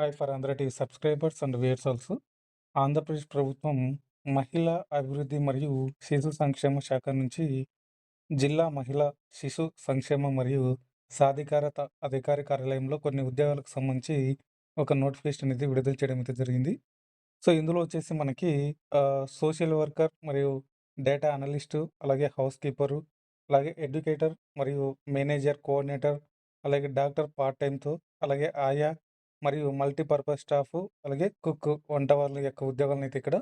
Hi for అందరి TV subscribers and viewers also. Andhra Pradesh ప్రభుత్వం మహిళా అభివృద్ధి మరియు శిశు సంక్షేమ శాఖ నుంచి జిల్లా మహిళా శిశు సంక్షేమ మరియు సాధికారత అధికారి కార్యాలయంలో కొన్ని ఉద్యోగాలకు సంబంధించి ఒక నోటిఫికేషన్ అనేది విడుదల చేయడం అయితే జరిగింది. సో, ఇందులో వచ్చేసి మనకి సోషల్ వర్కర్ మరియు డేటా అనలిస్టు, అలాగే హౌస్ కీపరు, అలాగే ఎడ్యుకేటర్ మరియు మేనేజర్, కోఆర్డినేటర్, అలాగే డాక్టర్ పార్ట్ టైమ్‌తో, అలాగే ఆయా మరియు మల్టీపర్పస్ స్టాఫ్ అలాగే కుక్ వంట వాళ్ళ యొక్క ఉద్యోగాలనైతే ఇక్కడ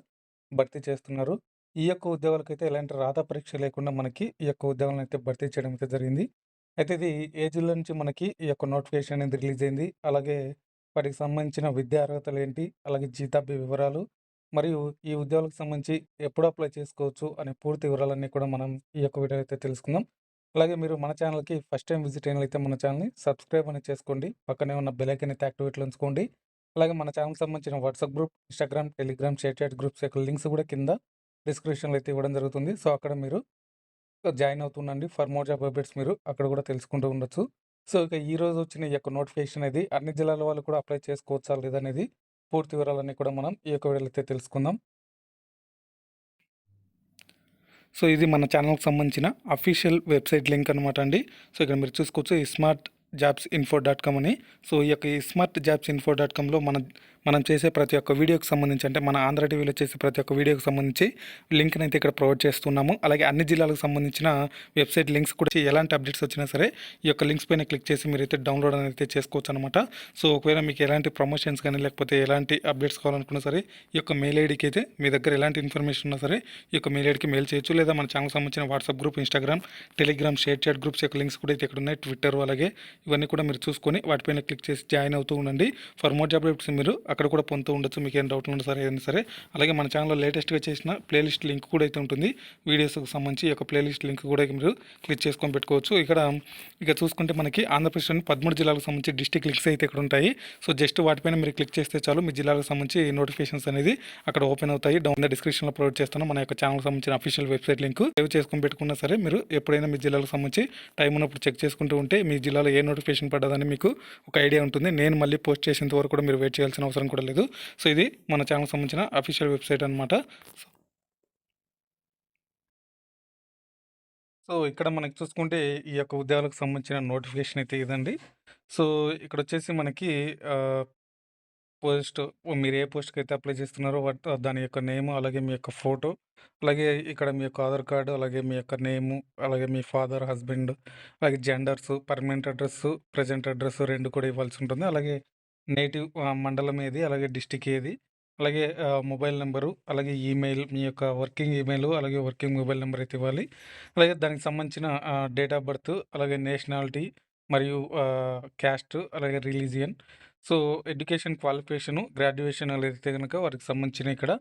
భర్తీ చేస్తున్నారు. ఈ యొక్క ఉద్యోగాలకైతే ఎలాంటి రాత పరీక్ష లేకుండా మనకి ఈ యొక్క ఉద్యోగాలనైతే భర్తీ చేయడం అయితే జరిగింది. అయితే ఇది ఏ జిల్లా నుంచి మనకి ఈ యొక్క నోటిఫికేషన్ అనేది రిలీజ్ అయింది. అలాగే వాటికి సంబంధించిన విద్యా అర్హతలు ఏంటి అలాగే జీతాభ్య వివరాలు మరియు ఈ ఉద్యోగాలకు సంబంధించి ఎప్పుడు అప్లై చేసుకోవచ్చు అనే పూర్తి వివరాలన్నీ కూడా మనం ఈ యొక్క వీడియో అయితే తెలుసుకుందాం. అలాగే మీరు మన ఛానల్‌కి ఫస్ట్ టైం విజిట్ అయినట్లయితే మన ఛానల్‌ని సబ్స్క్రైబ్ అనేది చేసుకోండి. పక్కనే ఉన్న బెలైకన్ అయితే యాక్టివేట్‌లో ఉంచుకోండి. అలాగే మన ఛానల్‌కి సంబంధించిన WhatsApp group, Instagram, Telegram, ShareChat groups యొక్క లింక్స్ కూడా కింద డిస్క్రిప్షన్‌లో అయితే ఇవ్వడం జరుగుతుంది. సో, అక్కడ మీరు జాయిన్ అవుతుండండి. ఫర్ మోర్ జాబ్ అప్డేట్స్ మీరు అక్కడ కూడా తెలుసుకుంటూ ఉండొచ్చు. సో, ఇక ఈరోజు వచ్చిన ఈ యొక్క నోటిఫికేషన్ అనేది అన్ని జిల్లాల వాళ్ళు కూడా అప్లై చేసుకోవచ్చా లేదనేది అనేది పూర్తి వివరాలన్నీ కూడా మనం ఈ యొక్క వీడియోలో అయితే తెలుసుకుందాం. సో, ఇది మన ఛానల్‌కి సంబంధించిన అఫీషియల్ వెబ్‌సైట్ లింక్ అనమాట అండి. సో, ఇక్కడ మీరు చూసుకోవచ్చు ఈ smart jobs info dot com అని. సో, ఈ యొక్క ఈ స్మార్ట్ జాబ్స్ ఇన్ఫో డాట్ కామ్‌లో మన మనం చేసే ప్రతి ఒక్క వీడియోకి సంబంధించి అంటే మన ఆంధ్ర టీవీలో చేసే ప్రతి ఒక్క వీడియోకి సంబంధించి లింక్‌ని అయితే ఇక్కడ ప్రొవైడ్ చేస్తున్నాము. అలాగే అన్ని జిల్లాలకు సంబంధించిన వెబ్‌సైట్ లింక్స్ కూడా ఎలాంటి అప్డేట్స్ వచ్చినా సరే ఈ యొక్క లింక్స్ పైన క్లిక్ చేసి మీరైతే డౌన్లోడ్ అనేది చేసుకోవచ్చు అనమాట. సో, ఒకవేళ మీకు ఎలాంటి ప్రమోషన్స్ కానీ లేకపోతే ఎలాంటి అప్డేట్స్ కావాలనుకున్నా సరే ఈ యొక్క మెయిల్ ఐడికి అయితే మీ దగ్గర ఎలాంటి ఇన్ఫర్మేషన్ ఉన్నా సరే ఈ యొక్క మెయిల్ ఐడికి మెయిల్ చేయొచ్చు. లేదా మన ఛానల్ సంబంధించిన WhatsApp group, Instagram, Telegram, ShareChat groups యొక్క లింక్స్ కూడా అయితే ఇక్కడ ఉన్నాయి. ట్విట్టర్ అలాగే ఇవన్నీ కూడా మీరు చూసుకొని వాటిపైన క్లిక్ చేసి జాయిన్ అవుతూ ఉండండి. ఫర్ మోర్ జాబ్ అప్డేట్స్ మీరు అక్కడ కూడా పొందుతూ ఉండొచ్చు. మీకు ఏం డౌట్లు ఉన్నా సరే ఏదైనా సరే. అలాగే మన ఛానల్‌లో లేటెస్ట్‌గా చేసిన ప్లేలిస్ట్ లింక్ కూడా అయితే ఉంటుంది. వీడియోస్‌కి సంబంధించి ఈ యొక్క ప్లేలిస్ట్ లింక్ కూడా మీరు క్లిక్ చేసుకొని పెట్టుకోవచ్చు. ఇక్కడ ఇక చూసుకుంటే మనకి ఆంధ్రప్రదేశ్‌లోని 13 జిల్లాలకు సంబంధించి డిస్ట్రిక్ట్ లింక్స్ అయితే ఇక్కడ ఉంటాయి. సో, జస్ట్ వాటిపైన మీరు క్లిక్ చేస్తే చాలు మీ జిల్లాలకు సంబంధించి నోటిఫికేషన్స్ అనేది అక్కడ ఓపెన్ అవుతాయి. డౌన్ ద డిస్క్రిప్షన్‌లో ప్రొవైడ్ చేస్తాను. మన యొక్క ఛానల్‌కి సంబంధించిన అఫీషియల్ వెబ్‌సైట్ లింక్ సేవ్ చేసుకొని పెట్టుకున్నా సరే మీరు ఎప్పుడైనా మీ జిల్లాలకు సంబంధించి టైం ఉన్నప్పుడు చెక్ చేసుకుంటూ ఉంటే మీ జిల్లాలో ఏ నోటిఫికేషన్ పడ్డదని మీకు ఒక ఐడియా ఉంటుంది. నేను మళ్ళీ పోస్ట్ చేసేంత వరకు కూడా మీరు వెయిట్ చేయాల్సిన అవసరం కూడా లేదు. సో, ఇది మన ఛానల్‌కి సంబంధించిన అఫీషియల్ వెబ్‌సైట్ అనమాట. సో, ఇక్కడ మనకి చూసుకుంటే ఈ యొక్క ఉద్యోగాలకు సంబంధించిన నోటిఫికేషన్ అయితే ఇదండి. సో, ఇక్కడ వచ్చేసి మనకి పోస్ట్ మీరు ఏ పోస్ట్కి అయితే అప్లై చేస్తున్నారో వాట్ దాని యొక్క నేము, అలాగే మీ యొక్క ఫోటో, అలాగే ఇక్కడ మీ యొక్క ఆధార్ కార్డు అలాగే మీ యొక్క నేము, అలాగే మీ ఫాదర్, హస్బెండ్, అలాగే genders, permanent address present address రెండు కూడా ఇవ్వాల్సి ఉంటుంది. అలాగే నేటివ్ మండలం ఏది, అలాగే డిస్ట్రిక్ట్ ఏది, అలాగే మొబైల్ నెంబరు అలాగే ఈమెయిల్ మీ యొక్క వర్కింగ్ ఈమెయిల్ అలాగే వర్కింగ్ మొబైల్ నెంబర్ అయితే ఇవ్వాలి. అలాగే దానికి సంబంధించిన డేట్ ఆఫ్ బర్త్, అలాగే నేషనాలిటీ మరియు క్యాస్ట్, అలాగే religion. So, education qualification graduation అయితే కనుక వారికి సంబంధించిన ఇక్కడ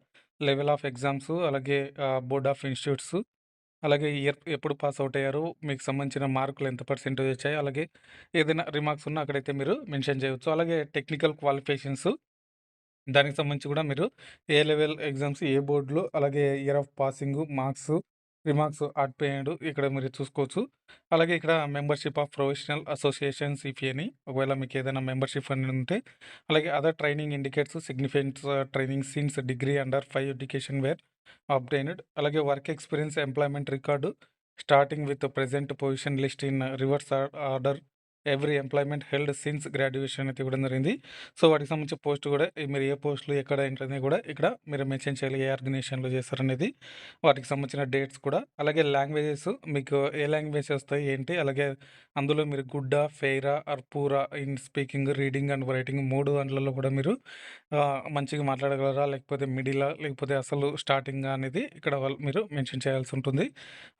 లెవెల్ ఆఫ్ ఎగ్జామ్స్ అలాగే బోర్డ్ ఆఫ్ ఇన్స్టిట్యూట్స్ అలాగే ఇయర్ ఎప్పుడు పాస్ అవుట్ అయ్యారు, మీకు సంబంధించిన మార్కులు ఎంత పర్సెంటేజ్ వచ్చాయి, అలాగే ఏదైనా రిమార్క్స్ ఉన్నా అక్కడైతే మీరు మెన్షన్ చేయవచ్చు అలాగే టెక్నికల్ క్వాలిఫికేషన్స్ దానికి సంబంధించి కూడా మీరు ఏ లెవెల్ ఎగ్జామ్స్, ఏ బోర్డ్‌లో, అలాగే year of passing, marks, remarks అట్‌పెయిడ్ ఇక్కడ మీరు చూసుకోవచ్చు. అలాగే ఇక్కడ membership of professional associations if ఒకవేళ మీకు ఏదైనా మెంబర్‌షిప్ అని ఉంటే, అలాగే other training indicates significant training since degree under five education were obtained అలాగే work experience employment record starting with present position list in reverse are order every employment held since graduation అయితే ఇవ్వడం జరిగింది. So, వాటికి సంబంధించిన post కూడా మీరు ఏ పోస్టులు ఎక్కడ ఏంటనేది కూడా ఇక్కడ మీరు మెన్షన్ చేయాలి. ఏ ఆర్గనైజేషన్‌లో చేస్తారనేది. వాటికి సంబంధించిన డేట్స్ కూడా, అలాగే లాంగ్వేజెస్ మీకు ఏ లాంగ్వేజ్ వస్తాయి ఏంటి, అలాగే అందులో మీరు గుడ్డా, ఫెయిరా ఆర్ పూరా in speaking, reading and writing మూడు దాంట్లలో కూడా మీరు మంచిగా మాట్లాడగలరా, లేకపోతే మిడిలా, లేకపోతే అసలు స్టార్టింగ్ అనేది ఇక్కడ వాళ్ళు మీరు మెన్షన్ చేయాల్సి ఉంటుంది.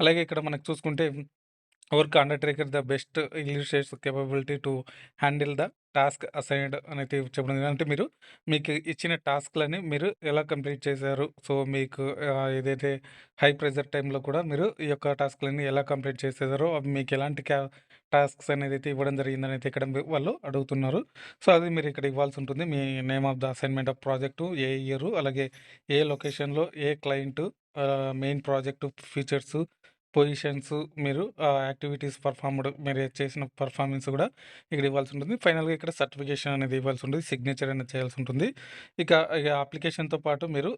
అలాగే ఇక్కడ మనకు చూసుకుంటే work undertaker the best illustrates capability to handle the task assigned అనేది చెప్పడం అంటే మీరు మీకు ఇచ్చిన టాస్క్‌లని మీరు ఎలా కంప్లీట్ చేశారు, సో, మీకు ఏదైతే హై ప్రెజర్ టైంలో కూడా మీరు ఈ యొక్క టాస్క్లని ఎలా కంప్లీట్ చేసేసారో, అవి మీకు ఎలాంటి టాస్క్స్ టాస్క్స్ అయితే ఇవ్వడం జరిగిందనేది ఇక్కడ వాళ్ళు అడుగుతున్నారు. సో, అది మీరు ఇక్కడ ఇవ్వాల్సి ఉంటుంది. మీ name of the assignment of project, A year, అలాగే ఏ లొకేషన్‌లో, ఏ client, main project features positions మీరు యాక్టివిటీస్ పర్ఫార్మ్డ్ మీరు చేసిన పర్ఫార్మెన్స్ కూడా ఇక్కడ ఇవ్వాల్సి ఉంటుంది. ఫైనల్‌గా ఇక్కడ సర్టిఫికేషన్ అనేది ఇవ్వాల్సి ఉంటుంది. సిగ్నేచర్ అనేది చేయాల్సి ఉంటుంది. ఇక ఇక అప్లికేషన్‌తో పాటు మీరు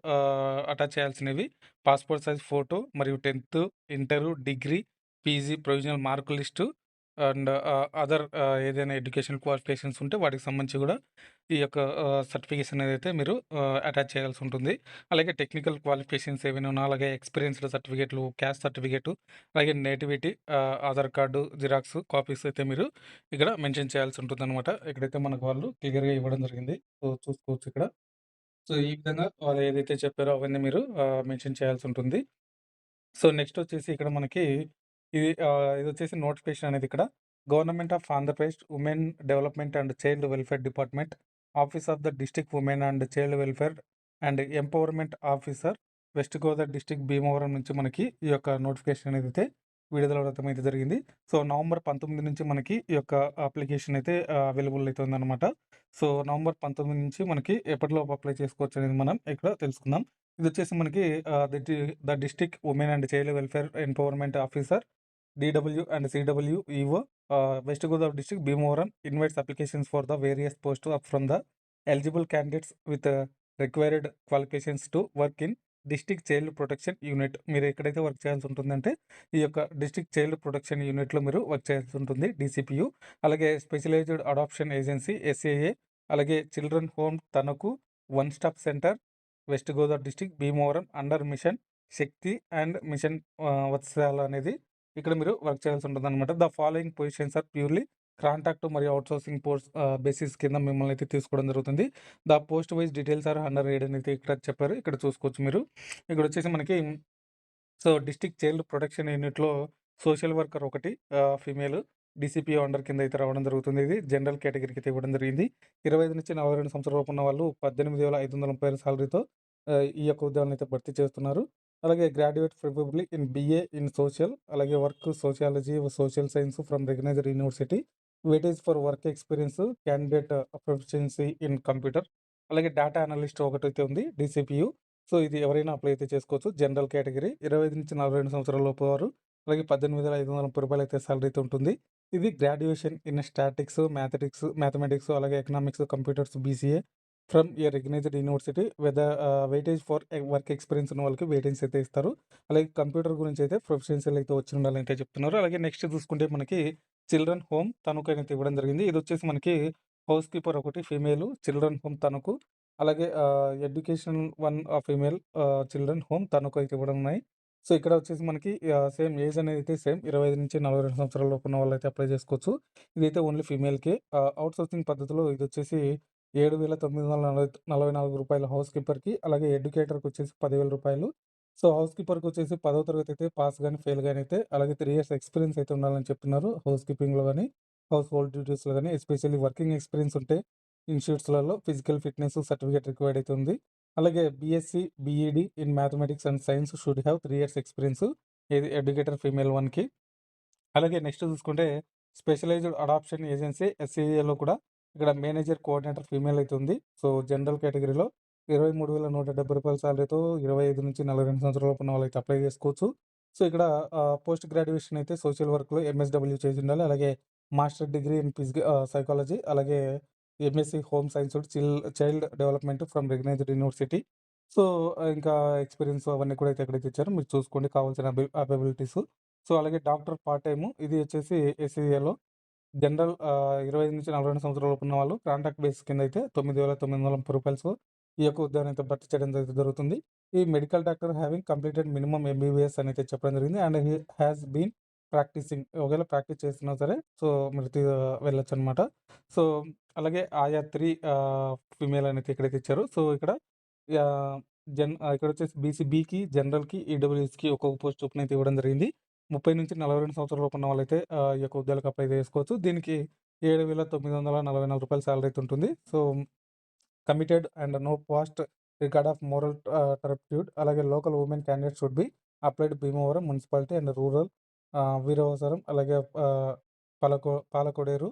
అటాచ్ చేయాల్సినవి పాస్‌పోర్ట్ సైజ్ ఫోటో మరియు 10థ్, inter, degree, PG provisional mark list and other ఏదైనా ఎడ్యుకేషన్ క్వాలిఫికేషన్స్ ఉంటే వాటికి సంబంధించి కూడా ఈ యొక్క ఆహ్, సర్టిఫికేషన్ ఏదైతే మీరు అటాచ్ చేయాల్సి ఉంటుంది. అలాగే టెక్నికల్ క్వాలిఫికేషన్స్ ఏమైనా ఉన్నా అలాగే ఎక్స్‌పీరియన్స్‌డ్ సర్టిఫికేట్‌లు, క్యాస్ట్ సర్టిఫికేటు, అలాగే nativity Aadhaar card xerox copies అయితే మీరు ఇక్కడ మెన్షన్ చేయాల్సి ఉంటుంది అనమాట ఇక్కడైతే మనకు వాళ్ళు క్లియర్‌గా ఇవ్వడం జరిగింది. సో, చూసుకోవచ్చు ఇక్కడ. సో, ఈ విధంగా వాళ్ళు ఏదైతే చెప్పారో అవన్నీ మీరు మెన్షన్ చేయాల్సి ఉంటుంది. సో, నెక్స్ట్ వచ్చేసి ఇక్కడ మనకి ఇది ఇది వచ్చేసి నోటిఫికేషన్ అనేది ఇక్కడ government of Andhra Pradesh women development and child welfare department, office of the district women and child welfare and empowerment officer, west Godavari district Bhimavaram నుంచి మనకి ఈ యొక్క నోటిఫికేషన్ అనేది అయితే విడుదల విడుదలవ్వడం అయితే జరిగింది. సో, నవంబర్ 19 నుంచి మనకి ఈ యొక్క అప్లికేషన్ అయితే అవైలబుల్ అయితే అనమాట సో, నవంబర్ 19 నుంచి మనకి ఎప్పటిలోపు అప్లై చేసుకోవచ్చు అనేది మనం ఇక్కడ తెలుసుకుందాం. ఇదొచ్చేసి మనకి the district women and child welfare empowerment officer, DW and CW EO west Godavari district Bhimavaram invites applications for the various post of from the eligible candidates with required qualifications to work in district child protection unit. మీరు ఎక్కడైతే work చేయాల్సి ఉంటుందంటే ఈ యొక్క district child protection యూనిట్‌లో మీరు work చేయాల్సి ఉంటుంది డిసిపియు అలాగే స్పెషలైజ్డ్ అడాప్షన్ ఏజెన్సీ ఎస్ఏఏ, అలాగే children home Tanuku one stop centre West Godavari district Bhimavaram under mission Shakti and mission ah, అనేది ఇక్కడ మీరు వర్క్ చేయాల్సి ఉంటుంది అనమాట the following positions are purely contract మరియు అవుట్సోర్సింగ్ పోస్ట్ బేసిస్ కింద మిమ్మల్ని అయితే తీసుకోవడం జరుగుతుంది. The post wise details are under read అనేది ఇక్కడ చెప్పారు. ఇక్కడ చూసుకోవచ్చు మీరు. ఇక్కడ వచ్చేసి మనకి సో, డిస్టిక్ చైల్డ్ ప్రొటెక్షన్ యూనిట్‌లో సోషల్ వర్కర్ ఒకటి ఫీమేల్ డీసీపీఓ అండర్ కింద అయితే రావడం జరుగుతుంది. ఇది జనరల్ కేటగిరీకి అయితే ఇవ్వడం జరిగింది. ఇరవై ఐదు నుంచి నలభై రెండు సంవత్సరాలు ఉన్న వాళ్ళు 18,536 సాలరీతో ఈ యొక్క ఉద్యోగాలను అయితే భర్తీ చేస్తున్నారు. అలాగే graduate preferably in BA in social అలాగే work sociology, social science from recognised university. Weightage for work experience candidate proficiency in computer. అలాగే డేటా అనలిస్ట్ ఒకటైతే ఉంది డీసీపీయూ. సో, ఇది ఎవరైనా అప్లై అయితే చేసుకోవచ్చు. జనరల్ కేటగిరీ 25-42 సంవత్సరాల లోపు వారు అలాగే 18,530 అయితే సాలరీ అయితే ఉంటుంది. ఇది graduation in statics, mathematics mathematics అలాగే economics, computers BCA from a recognised university వెద weightage for work experience ఉన్న వాళ్ళకి వెయిటేజ్ అయితే ఇస్తారు. అలాగే కంప్యూటర్ గురించి అయితే ప్రొఫిషియన్సీలు అయితే వచ్చి ఉండాలని అయితే చెప్తున్నారు. అలాగే నెక్స్ట్ చూసుకుంటే మనకి చిల్డ్రన్ హోమ్ తణుకు అయితే ఇవ్వడం జరిగింది. ఇది వచ్చేసి మనకి హౌస్ కీపర్ ఒకటి ఫీమేల్ చిల్డ్రన్ హోమ్ తణుకు. అలాగే education one female children home Tanuku అయితే ఇవ్వడం ఉన్నాయి. సో, ఇక్కడ వచ్చేసి మనకి సేమ్ ఏజ్ అనేది అయితే సేమ్ 25-42 సంవత్సరాల లోపు ఉన్న వాళ్ళైతే అప్లై చేసుకోవచ్చు. ఇదైతే ఓన్లీ ఫీమేల్‌కే. అవుట్ సోర్సింగ్ పద్ధతిలో ఇది వచ్చేసి ఏడు వేల తొమ్మిది వందల నలభై నలభై నాలుగు రూపాయలు హౌస్ కీపర్‌కి అలాగే ఎడ్యుకేటర్‌కి వచ్చేసి పదివేల రూపాయలు సో, హౌస్ కీపర్‌కి వచ్చేసి పదో తరగతి అయితే పాస్ కానీ ఫెయిల్ కానీ అయితే అలాగే త్రీ ఇయర్స్ ఎక్స్‌పీరియన్స్ అయితే ఉండాలని చెప్తున్నారు. హౌస్ కీపింగ్‌లో కానీ హౌస్ హోల్డ్ డ్యూటీస్‌లో కానీ ఎస్పెషల్లీ వర్కింగ్ ఎక్స్‌పీరియన్స్ ఉంటే ఇన్‌స్టిట్యూట్స్‌లలో ఫిజికల్ ఫిట్‌నెస్ సర్టిఫికేట్ రిక్వైర్డ్ అయితే ఉంది. అలాగే BSc, BEd in mathematics and science should have three years experience ఇది ఎడ్యుకేటర్ ఫీమేల్ వన్‌కి. అలాగే నెక్స్ట్ చూసుకుంటే స్పెషలైజ్డ్ అడాప్షన్ ఏజెన్సీ ఎస్సీఏలో కూడా ఇక్కడ మేనేజర్ కోఆర్డినేటర్ ఫీమేల్ అయితే ఉంది. సో, జనరల్ కేటగిరీలో ఇరవై మూడు వేల నూట రూ. 23,170 సాలరీతో 25-42 సంవత్సరాల లోపు ఉన్న వాళ్ళైతే అప్లై చేసుకోవచ్చు. సో, ఇక్కడ పోస్ట్ గ్రాడ్యుయేషన్ అయితే సోషల్ వర్క్‌లో ఎంఎస్‌డబ్ల్యూ చేసి ఉండాలి. అలాగే master degree in physic psychology అలాగే MSc home science chill child development from recognised university. So, ఇంకా ఎక్స్‌పీరియన్స్ అవన్నీ కూడా అయితే ఎక్కడైతే ఇచ్చారు. మీరు చూసుకోండి కావాల్సిన అబి అబిలిటీస్. సో, అలాగే డాక్టర్ పార్ట్ టైము ఇది వచ్చేసి ఎస్సీఏలో జనరల్ ఇరవై ఐదు నుంచి నలభై రెండు సంవత్సరాలు ఉన్న వాళ్ళు కాంట్రాక్ట్ బేసిస్ కింద అయితే రూ. 9,930 ఈ యొక్క ఉద్యోగాన్ని అయితే భర్తీ చేయడం అయితే జరుగుతుంది. ఈ medical doctor having completed minimum MBBS అని అయితే చెప్పడం జరిగింది. And he has been practising ఒకవేళ ప్రాక్టీస్ చేస్తున్నా సరే సో, మీరు వెళ్ళొచ్చు అనమాట సో, అలాగే ఆయా త్రీ ఫిమేల్ అనేది ఇక్కడైతే ఇచ్చారు. సో, ఇక్కడ జన్ ఇక్కడ వచ్చేసి బీసీబీకి, జనరల్‌కి, ఈడబ్ల్యూఎస్‌కి ఒక్కొక్క పోస్ట్ చొప్పున అయితే ఇవ్వడం జరిగింది. 30-42 సంవత్సరాల లోపు ఉన్న వాళ్ళైతే ఈ యొక్క ఉద్యోగాలకు అప్లై చేసుకోవచ్చు. దీనికి ఏడు వేల తొమ్మిది వందల నలభై నాలుగు రూపాయల సాలరీ అయితే ఉంటుంది. So, committed and no past record of moral ah, అలాగే local women candidate should be applied Bhimavaram municipality and rural Veeravasaram అలాగే పాలకో పాలకోడేరు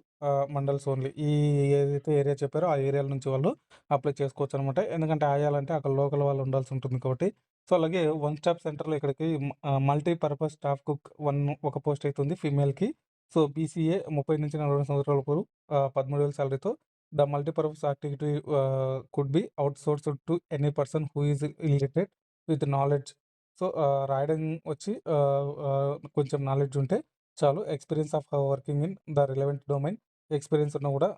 మండల్స్ ఓన్లీ. ఈ ఏదైతే ఏరియా చెప్పారో ఆ ఏరియాల నుంచి వాళ్ళు అప్లై చేసుకోవచ్చు అనమాట ఎందుకంటే ఆయాలంటే అక్కడ లోకల్ వాళ్ళు ఉండాల్సి ఉంటుంది కాబట్టి. సో, అలాగే వన్ స్టాప్ సెంటర్‌లో ఇక్కడికి మల్టీపర్పస్ స్టాఫ్ కుక్ వన్ ఒక పోస్ట్ అయితే ఉంది ఫీమేల్‌కి. సో, బీసీఏ 30-40 సంవత్సరాల వరకు ah, 13,000 సాలరీతో the multipurpose activity could be outsourced to any person who is illiterate with knowledge. So, రాయడం వచ్చి కొంచెం నాలెడ్జ్ ఉంటే చాలు. Experience of working in the relevant domain. Experience ఉన్నా కూడా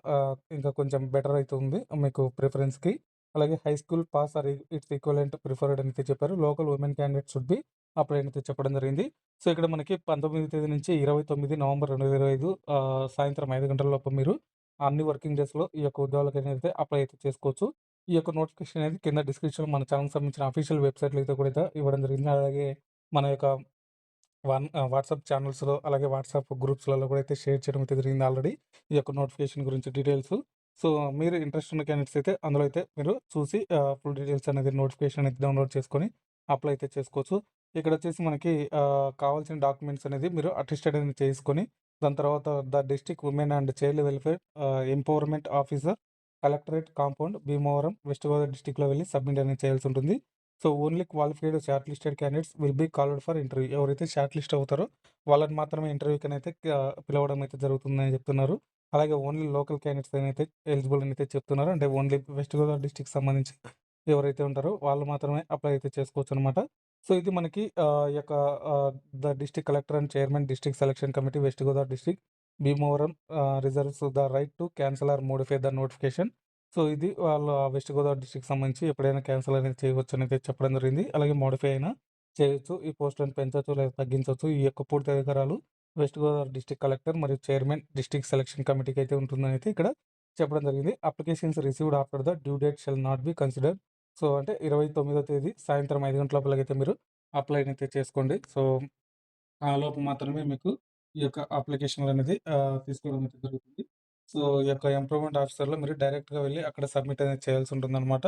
ఇంకా కొంచెం బెటర్ అవుతుంది మీకు ప్రిఫరెన్స్‌కి. అలాగే high school pass or its equivalent preferred అనైతే చెప్పారు. Local women candidate should be apply అయితే చెప్పడం జరిగింది. సో, ఇక్కడ మనకి 19 తేదీ నుంచి 29 నవంబర్ రెండు ఇరవై ఐదు సాయంత్రం ఐదు గంటల లోపు మీరు అన్ని వర్కింగ్ డేస్‌లో ఈ యొక్క అయితే అప్లై అయితే చేసుకోవచ్చు. ఈ యొక్క నోటిఫికేషన్ అనేది కింద డిస్క్రిప్షన్ మన ఛానల్ సంబంధించిన అఫీషియల్ వెబ్‌సైట్‌లో అయితే కూడా ఇవ్వడం జరిగింది. అలాగే మన యొక్క వన్ వాట్సాప్ ఛానల్స్లో అలాగే వాట్సాప్ గ్రూప్స్‌లలో కూడా అయితే షేర్ చేయడం అయితే జరిగింది ఆల్రెడీ. ఈ యొక్క నోటిఫికేషన్ గురించి డీటెయిల్స్. సో, మీరు ఇంట్రెస్ట్ ఉన్న క్యాండిడేట్స్ అయితే అందులో అయితే మీరు చూసి ఫుల్ డీటెయిల్స్ అనేది నోటిఫికేషన్ అనేది డౌన్‌లోడ్ చేసుకొని అప్లై అయితే చేసుకోవచ్చు. ఇక్కడొచ్చేసి మనకి కావాల్సిన డాక్యుమెంట్స్ అనేది మీరు అటెస్టెడ్ అనేది చేసుకొని దాని తర్వాత the district women and child welfare empowerment officer collectorate compound Bhimavaram West Godavari డిస్టిక్లో వెళ్ళి సబ్మిట్ అనేది చేయాల్సి ఉంటుంది. So, only qualified short listed candidates will be called for interview. ఎవరైతే షార్ట్ లిస్ట్ అవుతారో వాళ్ళని మాత్రమే ఇంటర్వ్యూకి అయితే పిలవడం అయితే జరుగుతుందని చెప్తున్నారు. అలాగే ఓన్లీ లోకల్ క్యాండిడేట్స్ అయితే ఎలిజిబుల్ అని అయితే చెప్తున్నారు. అంటే ఓన్లీ వెస్ట్ గోదావరి డిస్ట్రిక్ట్‌కి సంబంధించి ఎవరైతే ఉంటారో వాళ్ళు మాత్రమే అప్లై అయితే చేసుకోవచ్చు అనమాట సో, ఇది మనకి ఈ యొక్క the district collector and chairman district selection committee West Godavari district Bhimavaram reserves the right to cancel or modify the notification. So, ఇది వాళ్ళ వెస్ట్ గోదావరి డిస్టిక్ సంబంధించి ఎప్పుడైనా క్యాన్సిల్ అనేది చేయవచ్చు అనేది చెప్పడం జరిగింది. అలాగే మోడిఫై అయినా చేయొచ్చు. ఈ పోస్టులను పెంచవచ్చు లేదా తగ్గించవచ్చు ఈ యొక్క పూర్తి అధికారాలు వెస్ట్ గోదావరి డిస్ట్రిక్ట్ కలెక్టర్ మరియు చైర్మన్ డిస్ట్రిక్ట్ సెలక్షన్ కమిటీకి అయితే ఉంటుందని అయితే ఇక్కడ చెప్పడం జరిగింది. Applications received after the due date shall not be consider so, అంటే 29వ తేదీ సాయంత్రం ఐదు గంటల లోపలకైతే మీరు అప్లై అయితే చేసుకోండి. సో, ఆ లోపు మాత్రమే మీకు ఈ యొక్క అప్లికేషన్‌లు అనేది తీసుకోవడం అయితే జరుగుతుంది. సో, ఈ యొక్క ఎంప్లాయ్‌మెంట్ ఆఫీసర్‌లో మీరు డైరెక్ట్‌గా వెళ్ళి అక్కడ సబ్మిట్ అనేది చేయాల్సి ఉంటుందనమాట.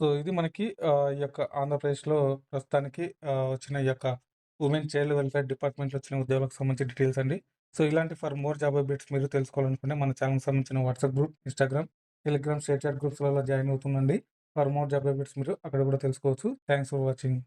సో, ఇది మనకి ఈ యొక్క ఆంధ్రప్రదేశ్‌లో ప్రస్తుతానికి వచ్చిన ఈ యొక్క ఉమెన్ చైల్డ్ వెల్ఫేర్ డిపార్ట్మెంట్‌లో వచ్చిన ఉద్యోగాలకు సంబంధించిన డీటెయిల్స్ అండి. సో, ఇలాంటి ఫర్ మోర్ జాబ్ అప్డేట్స్ మీరు తెలుసుకోవాలనుకుంటే మన ఛానల్కి సంబంధించిన WhatsApp group, Instagram, Telegram, ShareChat గ్రూప్స్‌లలో join అవుతుందండి ఫర్ మోర్ జాబ్ అప్డేట్స్ మీరు అక్కడ కూడా తెలుసుకోవచ్చు. Thanks for watching.